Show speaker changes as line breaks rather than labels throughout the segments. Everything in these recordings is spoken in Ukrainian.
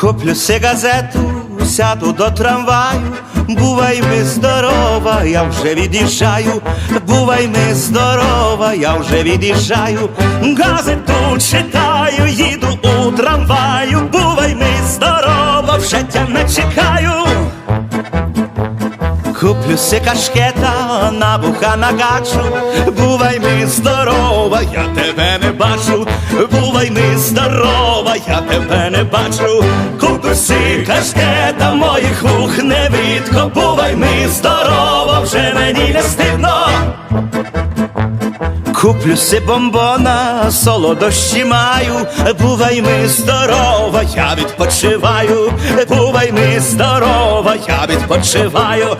Куплю си газету, сяду до трамваю, бувай ми здорова, я вже від'їжджаю, бувай ми здорова, я вже від'їжджаю, газету читаю, їду у трамваю, бувай ми здорова, вже тя не чекаю. Куплю си кашкета, на буха нагачу, бувай ми здорова, я тебе не бачу, бувай ми здорова, я тебе куплю си кашкета, моїх вух не видко, бувай ми здорова, вже мені не стидно. Куплю си бомбона, солодощі маю, бувай ми здорова, я відпочиваю, бувай ми здорова, я відпочиваю.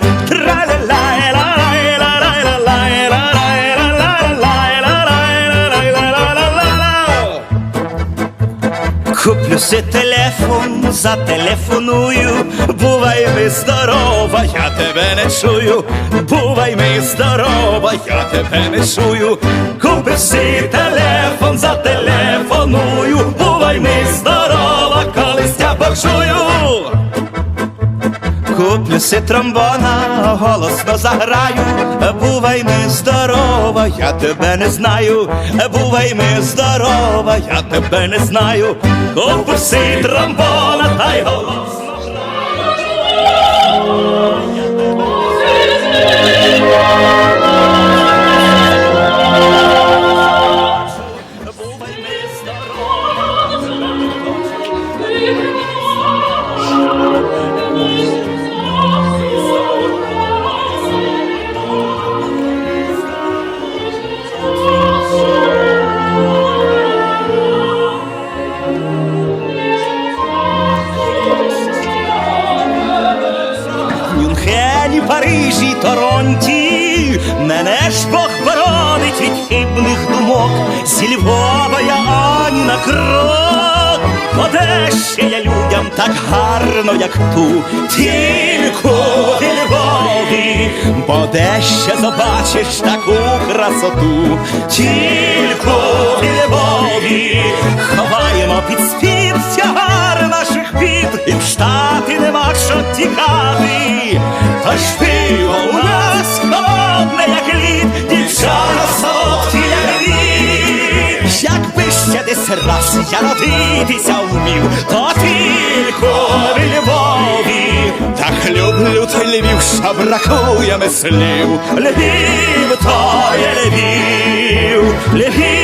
Куплю си телефон, зателефоную, бувай ми здорова, я тебе не чую, бувай ми здорова, я тебе не чую, купи си телефон, зателефоную, бувай ми здорова, колись я почую. Куплю си тромбона, голосно заграю, бувай ми здорова, я тебе не знаю, бувай ми здорова, я тебе не знаю, куплю трамбона, та й голосно. Торонті, мене ж Бог боронить від хибних думок, зі Львова я ані на крок, бо де ще я людям так гарно, як ту, тільки в Львові, бо де ще побачиш таку красоту, тільки в Львові, ховаємо під спів тягар наших бід, і в штати нема що тікати, та раз я родитися вмів, то тільки в Львові. Так люблю той Львів, що бракує ми слів. Львів, то є Львів, Львів.